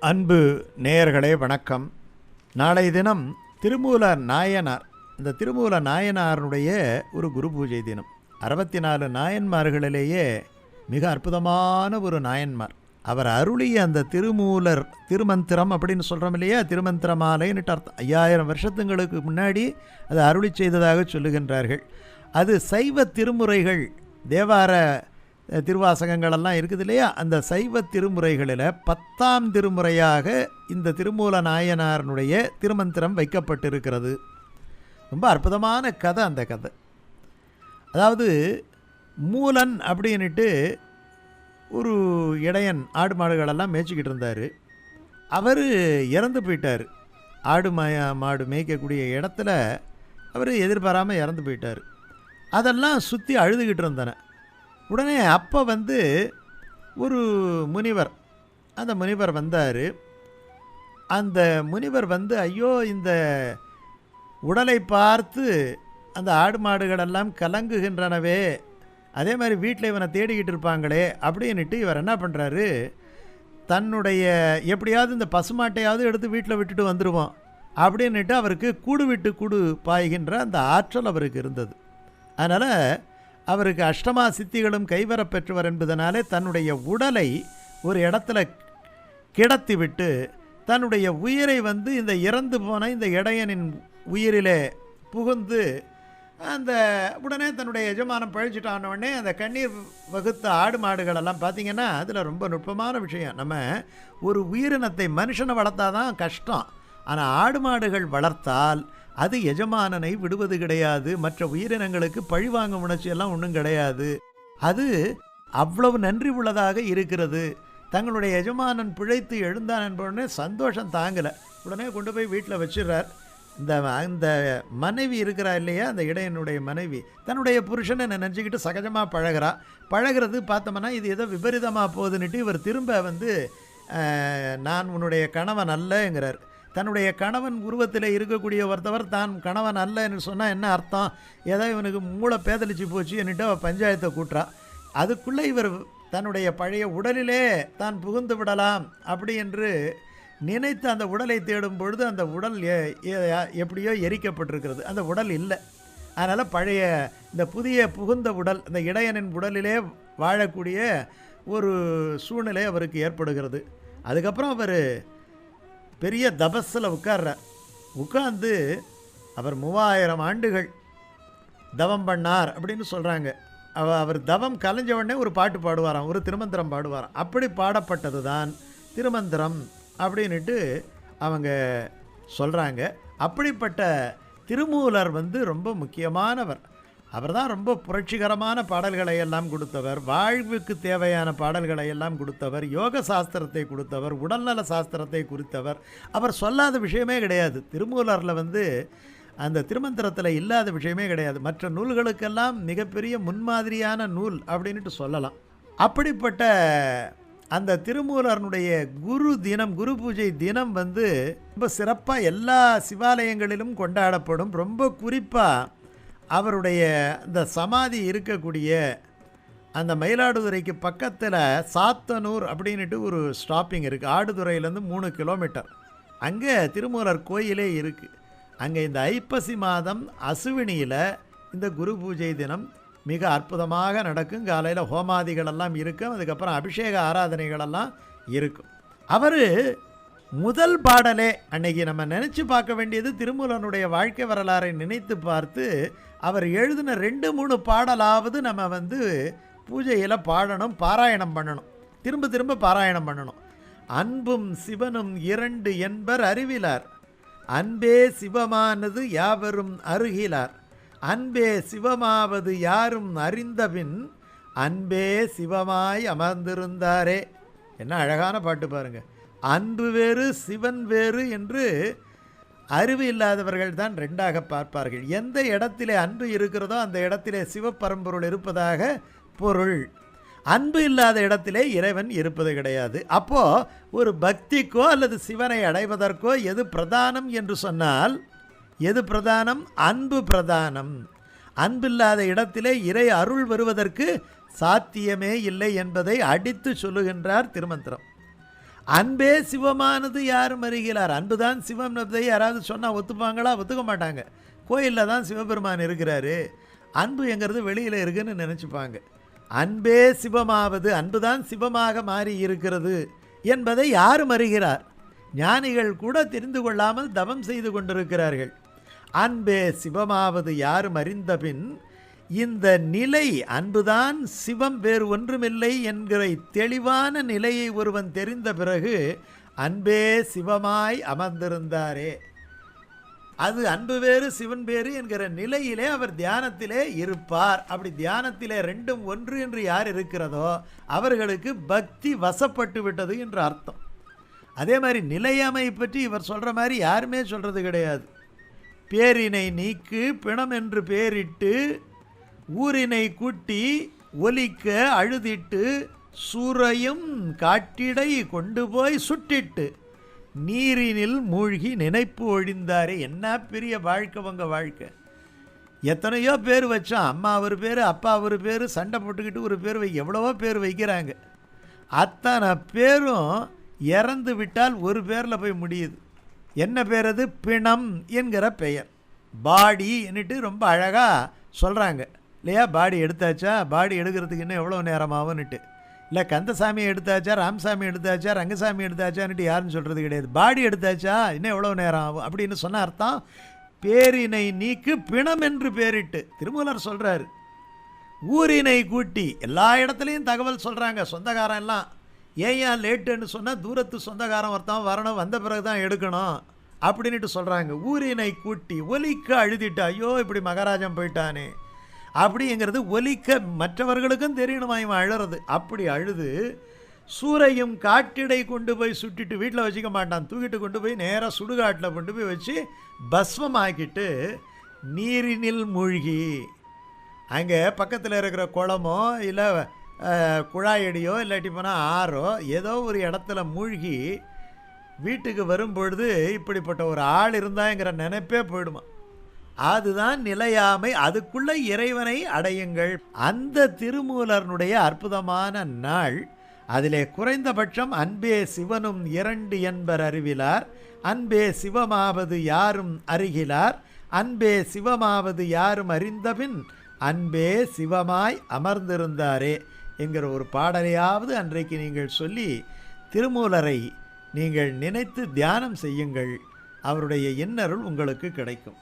அன்பு நேயர்களே வணக்கம். நாளை தினம் திருமூலர் நாயனார் இந்த திருமூல நாயனாருடைய ஒரு குரு பூஜை தினம். அறுபத்தி நாலு நாயன்மார்களிலேயே மிக அற்புதமான ஒரு நாயன்மார். அவர் அருளிய அந்த திருமூலர் திருமந்திரம் அப்படின்னு சொல்கிறோம் இல்லையா? திருமந்திரமாலைன்னுட்டு அர்த்தம். ஐயாயிரம் வருஷத்துங்களுக்கு முன்னாடி அது அருளி செய்ததாக சொல்லுகின்றார்கள். அது சைவ திருமுறைகள் தேவார திருவாசகங்களெல்லாம் இருக்குது இல்லையா? அந்த சைவ திருமுறைகளில் பத்தாம் திருமுறையாக இந்த திருமூல நாயனாரனுடைய திருமந்திரம் வைக்கப்பட்டிருக்கிறது. ரொம்ப அற்புதமான கதை அந்த கதை. அதாவது மூலன் அப்படின்னுட்டு ஒரு இடையன் ஆடு மாடுகளெல்லாம் மேய்ச்சிக்கிட்டு இருந்தார். அவர் இறந்து போயிட்டார். ஆடு மாயா மாடு மேய்க்கக்கூடிய இடத்துல அவர் எதிர்பாராமல் இறந்து போயிட்டார். அதெல்லாம் சுற்றி அழுதுகிட்டு இருந்தன. உடனே அப்போ வந்து ஒரு முனிவர் அந்த முனிவர் வந்தார். அந்த முனிவர் வந்து ஐயோ இந்த உடலை பார்த்து அந்த ஆடு மாடுகளெல்லாம் கலங்குகின்றனவே அதே மாதிரி வீட்டில் இவனை தேடிக்கிட்டு இருப்பாங்களே அப்படின்னுட்டு இவர் என்ன பண்ணுறாரு தன்னுடைய எப்படியாவது இந்த பசுமாட்டையாவது எடுத்து வீட்டில் விட்டுட்டு வந்துடுவோம் அப்படின்னுட்டு அவருக்கு கூடு விட்டு கூடு பாய்கின்ற அந்த ஆற்றல் அவருக்கு இருந்தது. அதனால் அவருக்கு அஷ்டமா சித்திகளும் கைவரப்பெற்றவர் என்பதனாலே தன்னுடைய உடலை ஒரு இடத்துல கிடத்திவிட்டு தன்னுடைய உயிரை வந்து இந்த இறந்து போன இந்த இடையனின் உயிரிலே புகுந்து அந்த உடனே தன்னுடைய எஜமானம் பழிச்சிட்டான உடனே அந்த கண்ணீர் வகுத்த ஆடு மாடுகளெல்லாம் பார்த்தீங்கன்னா அதில் ரொம்ப நுட்பமான விஷயம். நம்ம ஒரு உயிரினத்தை மனுஷனை வளர்த்தா தான் கஷ்டம். ஆனால் ஆடு மாடுகள் வளர்த்தால் அது எஜமானனை விடுவது கிடையாது. மற்ற உயிரினங்களுக்கு பழிவாங்க உணர்ச்சியெல்லாம் ஒன்றும் கிடையாது. அது அவ்வளவு நன்றி உள்ளதாக இருக்கிறது. தங்களுடைய எஜமானன் பிழைத்து எழுந்தான் என்பவுடனே சந்தோஷம் தாங்கலை. உடனே கொண்டு போய் வீட்டில் வச்சிடுறார். இந்த அந்த மனைவி இருக்கிறா இல்லையா? அந்த இடையனுடைய மனைவி. தன்னுடைய புருஷனை நினச்சிக்கிட்டு சகஜமாக பழகிறா. பழகிறது பார்த்தோம்னா இது ஏதோ விபரீதமாக போகுதுன்னுட்டு இவர் திரும்ப வந்து நான் உன்னுடைய கணவன் அல்லங்கிறார் தன்னுடைய கணவன் உருவத்தில் இருக்கக்கூடிய ஒருத்தவர் தான் கணவன் அல்லன்னு சொன்னால் என்ன அர்த்தம்? ஏதோ இவனுக்கு மூளை பேதலிச்சு போச்சு என்னட்டு அவள் பஞ்சாயத்தை கூட்டுறா. அதுக்குள்ளே இவர் தன்னுடைய பழைய உடலிலே தான் புகுந்து விடலாம் அப்படி என்று நினைத்து அந்த உடலை தேடும் பொழுது அந்த உடல் எ- எ- எப்படியோ எரிக்கப்பட்டிருக்கிறது. அந்த உடல் இல்லை. அதனால் பழைய இந்த புதிய புகுந்த உடல் இந்த இடையனின் உடலிலே வாழக்கூடிய ஒரு சூழ்நிலை அவருக்கு ஏற்படுகிறது. அதுக்கப்புறம் அவர் பெரிய தபஸில் உட்கார்றார் உட்கார்ந்து அவர் மூவாயிரம் ஆண்டுகள் தவம் பண்ணார் அப்படின்னு சொல்கிறாங்க அவ அவர் தவம் கலைஞ்ச உடனே ஒரு பாட்டு பாடுவாராம் ஒரு திருமந்திரம் பாடுவாராம். அப்படி பாடப்பட்டது தான் திருமந்திரம் அப்படின்ட்டு அவங்க சொல்கிறாங்க அப்படிப்பட்ட திருமூலர் வந்து ரொம்ப முக்கியமானவர். அவர் தான் ரொம்ப புரட்சிகரமான பாடல்களை எல்லாம் கொடுத்தவர் வாழ்வுக்கு தேவையான பாடல்களை எல்லாம் கொடுத்தவர் யோக சாஸ்திரத்தை கொடுத்தவர் உடல்நல சாஸ்திரத்தை குறித்தவர். அவர் சொல்லாத விஷயமே கிடையாது. திருமூலரில் வந்து அந்த திருமந்திரத்தில் இல்லாத விஷயமே கிடையாது. மற்ற நூல்களுக்கெல்லாம் மிகப்பெரிய முன்மாதிரியான நூல் அப்படின்ட்டு சொல்லலாம். அப்படிப்பட்ட அந்த திருமூலர்னுடைய குரு தினம் குரு பூஜை தினம் வந்து ரொம்ப சிறப்பாக எல்லா சிவாலயங்களிலும் கொண்டாடப்படும். ரொம்ப குறிப்பாக அவருடைய இந்த சமாதி இருக்கக்கூடிய அந்த மயிலாடுதுறைக்கு பக்கத்தில் சாத்தனூர் அப்படின்ட்டு ஒரு ஸ்டாப்பிங் இருக்குது ஆடுதுறையிலேருந்து மூணு கிலோமீட்டர் அங்கே திருமூலர் கோயிலே இருக்குது அங்கே இந்த ஐப்பசி மாதம் அசுவினியில் இந்த குரு பூஜை தினம் மிக அற்புதமாக நடக்கும். காலையில் ஹோமாதிகள் எல்லாம் இருக்கும். அதுக்கப்புறம் அபிஷேக ஆராதனைகளெல்லாம் இருக்கும். அவர் முதல் பாடலே அன்னைக்கு நம்ம நினச்சி பார்க்க வேண்டியது திருமூலனுடைய வாழ்க்கை வரலாறை நினைத்து பார்த்து அவர் எழுதின ரெண்டு மூணு பாடலாவது நம்ம வந்து பூஜையில் பாடணும் பாராயணம் பண்ணணும். திரும்ப திரும்ப பாராயணம் பண்ணணும். அன்பும் சிவனும் இரண்டு என்பர் அறிவிலார். அன்பே சிவமானது யாவரும் அருகிலார். அன்பே சிவமாவது யாரும் அறிந்தபின் அன்பே சிவமாய் அமர்ந்திருந்தாரே. என்ன அழகான பாட்டு பாருங்கள் அன்பு வேறு சிவன் வேறு என்று அறிவு இல்லாதவர்கள் தான் ரெண்டாக பார்ப்பார்கள். எந்த இடத்திலே அன்பு இருக்கிறதோ அந்த இடத்திலே சிவப்பரம்பொருள் இருப்பதாக பொருள். அன்பு இல்லாத இடத்திலே இறைவன் இருப்பது கிடையாது. அப்போது ஒரு பக்திக்கோ அல்லது சிவனை அடைவதற்கோ எது பிரதானம் என்று சொன்னால் எது பிரதானம்? அன்பு பிரதானம். அன்பில்லாத இடத்திலே இறை அருள் வருவதற்கு சாத்தியமே இல்லை என்பதை அடித்து சொல்லுகின்றார் திருமந்திரம். அன்பே சிவமானது யாரும் அறிகிறார். அன்புதான் சிவம் என்பதை யாராவது சொன்னால் ஒத்துப்பாங்களா? ஒத்துக்க மாட்டாங்க. கோயிலில் தான் சிவபெருமான் இருக்கிறாரு. அன்பு எங்கிறது வெளியில் இருக்குன்னு நினச்சிப்பாங்க. அன்பே சிவமாவது அன்புதான் சிவமாக மாறி இருக்கிறது என்பதை யாரும் அறிகிறார். ஞானிகள் கூட தெரிந்து கொள்ளாமல் தவம் செய்து கொண்டிருக்கிறார்கள். அன்பே சிவமாவது யாரும் அறிந்தபின் இந்த நிலை அன்புதான் சிவம் வேறு ஒன்றுமில்லை என்கிற தெளிவான நிலையை ஒருவன் தெரிந்த பிறகு அன்பே சிவமாய் அமர்ந்திருந்தாரே. அது அன்பு வேறு சிவன் வேறு என்கிற நிலையிலே அவர் தியானத்திலே இருப்பார். அப்படி தியானத்திலே ரெண்டும் ஒன்று என்று யார் இருக்கிறதோ அவர்களுக்கு பக்தி வசப்பட்டு விட்டது என்று அர்த்தம். அதே மாதிரி நிலையாமை பற்றி இவர் சொல்கிற மாதிரி யாருமே சொல்கிறது கிடையாது. பேரினை நீக்கு பிணம் என்று பேரிட்டு ஊரினை கூட்டி ஒலிக்க அழுதிட்டு சூறையும் காட்டிடை கொண்டு போய் சுட்டிட்டு நீரினில் மூழ்கி நினைப்பு ஒழிந்தாரே. என்ன பெரிய வாழ்க்கை உங்க வாழ்க்கை? எத்தனையோ பேர் வச்சான் அம்மா ஒரு பேர் அப்பா ஒரு பேர் சண்டை போட்டுக்கிட்டு ஒரு பேர் வை எவ்வளவோ பேர் வைக்கிறாங்க. அத்தனை பேரும் இறந்து விட்டால் ஒரு பேரில் போய் முடியுது. என்ன பேர் அது? பிணம் என்கிற பெயர். பாடி என்னட்டு ரொம்ப அழகாக சொல்கிறாங்க இல்லையா? பாடி எடுத்தாச்சா? பாடி எடுக்கிறதுக்கு இன்னும் எவ்வளோ நேரமாகும்னுட்டு. இல்லை கந்தசாமி எடுத்தாச்சா? ராமசாமி எடுத்தாச்சா? ரங்கசாமி எடுத்தாச்சான்னுட்டு யாருன்னு சொல்கிறது கிடையாது. பாடி எடுத்தாச்சா? இன்னும் எவ்வளோ நேரம் ஆகும்? அப்படின்னு சொன்ன அர்த்தம் பேரினை நீக்கு பிணம் என்று பேரிட்டு. திருமூலர் சொல்கிறாரு ஊரினை கூட்டி. எல்லா இடத்துலையும் தகவல் சொல்கிறாங்க சொந்தக்காரன் எல்லாம். ஏன் ஏன் லேட்டுன்னு சொன்னால் தூரத்து சொந்தக்காரன் ஒருத்தன் வரணும் வந்த பிறகு தான் எடுக்கணும் அப்படின்ட்டு சொல்கிறாங்க ஊரினை கூட்டி ஒலிக்க அழுதிட்டு ஐயோ இப்படி மகாராஜன் போயிட்டானே. அப்படிங்கிறது ஒலிக்க மற்றவர்களுக்கும் தெரியணுமா இவன் அழறது. அப்படி அழுது சூறையும் காட்டிடை கொண்டு போய் சுட்டிட்டு வீட்டில் வச்சுக்க மாட்டான். தூக்கிட்டு கொண்டு போய் நேராக சுடுகாட்டில் கொண்டு போய் வச்சு பஸ்மமாக்கிட்டு நீரினில் மூழ்கி. அங்கே பக்கத்தில் இருக்கிற குளமோ இல்லை குழாயடியோ இல்லாட்டி போனால் ஆறோ ஏதோ ஒரு இடத்துல மூழ்கி வீட்டுக்கு வரும்பொழுது இப்படிப்பட்ட ஒரு ஆள் இருந்தாங்கிற நினைப்பே போயிடுமா. அதுதான் நிலையாமை. அதுக்குள்ள இறைவனை அடையுங்கள். அந்த திருமூலர்னுடைய அற்புதமான நாள் அதிலே குறைந்தபட்சம் அன்பே சிவனும் இரண்டு என்பர் அறிவிலார். அன்பே சிவமாவது யாரும் அருகிலார் அன்பே சிவமாவது யாரும் அறிந்தபின் அன்பே சிவமாய் அமர்ந்திருந்தாரே என்கிற ஒரு பாடலையாவது அன்றைக்கு நீங்கள் சொல்லி திருமூலரை நீங்கள் நினைத்து தியானம் செய்யுங்கள். அவருடைய இன்னருள் உங்களுக்கு கிடைக்கும்.